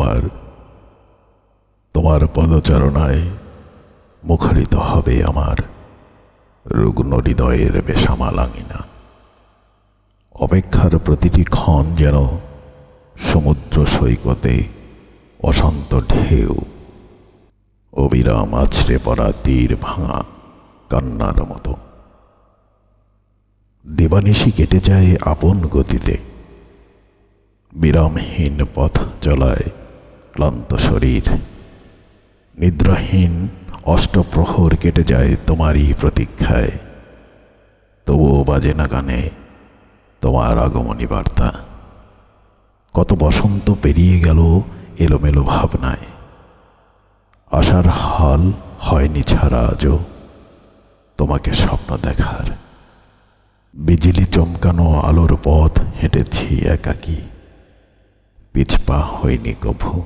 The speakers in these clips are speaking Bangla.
তোমার তোমার পদচারণায় মুখরিত হবে আমার রুগ্ন হৃদয়ের বেশামালাঙিনা অপেক্ষার প্রতিটি ক্ষণ যেন সমুদ্র সৈকতে অশান্ত ঢেউ, অবিরাম আছড়ে পড়া তীর ভাঙা কান্নার মতো। দেবানিশি কেটে যায় আপন গতিতে, বিরামহীন পথ চলায় ক্লান্ত শরীর। নিদ্রাহীন, অষ্টপ্রহর কেটে যায় তোমারই প্রতীক্ষায়। তবুও বাজে না গানে তোমার আগমনী বার্তা। কত বসন্ত পেরিয়ে গেল এলোমেলো ভাবনায়। আশার হাল হয়নি ছাড়া আজও তোমাকে স্বপ্ন দেখার। বিজলি চমকানো আলোর পথ হেঁটেছি একাকী। পিছপা হয়নি কভু।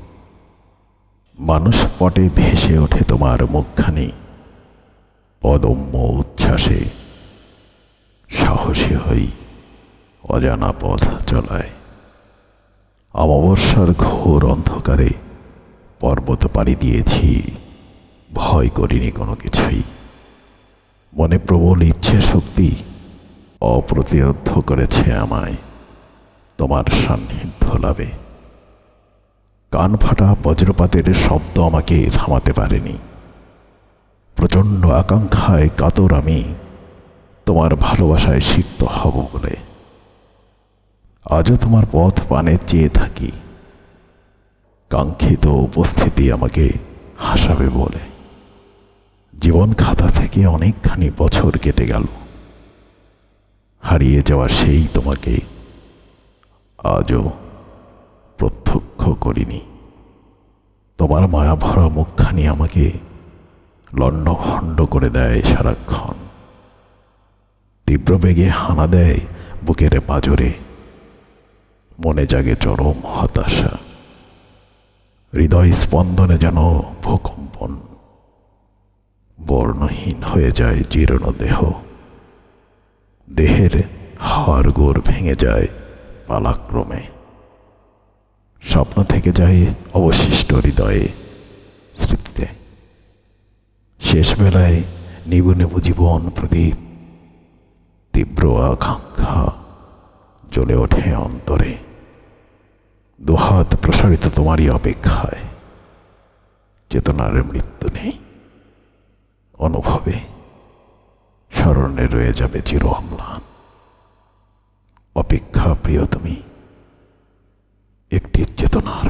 মানুষ পটে ভেসে ওঠে তোমার মুখখানি। অদম্য উচ্ছ্বাসে সাহসী হই অজানা পথ চলায়। অমাবস্যার ঘোর অন্ধকারে পর্বত পাড়ি দিয়েছি, ভয় করিনি কোনো কিছুই। মনে প্রবল ইচ্ছে শক্তি অপ্রতিরোধ করেছে আমায়, তোমার সান্নিধ্য লাভে। কান ফাটা বজ্রপাতের শব্দ আমাকে থামাতে পারেনি। প্রচণ্ড আকাঙ্ক্ষায় কাতর আমি তোমার ভালোবাসায় সিক্ত হব বলে। আজও তোমার পথ পানে চেয়ে থাকি। কাঙ্ক্ষিত উপস্থিতি আমাকে হাসাবে বলে। জীবন খাতা থেকে অনেকখানি বছর কেটে গেল। হারিয়ে যাওয়া সেই তোমাকে আজও প্রত্যক্ষ করিনি। তোমার মায়া ভরা মুখখানি আমাকে লণ্ডভণ্ড করে দেয় সারাক্ষণ। তীব্র বেগে হানা দেয় বুকের পাজরে মনে জাগে চরম হতাশা। হৃদয় স্পন্দনে যেন ভূকম্পন। বর্ণহীন হয়ে যায় জীর্ণ দেহ। দেহের হাড় গোড় ভেঙে যায় পালাক্রমে। স্বপ্ন থেকে যায় অবশিষ্ট হৃদয়ে স্মৃতিতে। শেষ বেলায় নিবু নিবু জীবন প্রদীপ, তীব্র আকাঙ্ক্ষা জ্বলে ওঠে অন্তরে। দুহাত প্রসারিত তোমারই অপেক্ষায়। চেতনার মৃত্যু নেই। অনুভবে স্মরণে রয়ে যাবে চির অম্লান। অপেক্ষা প্রিয় তুমি। একটি চেতনার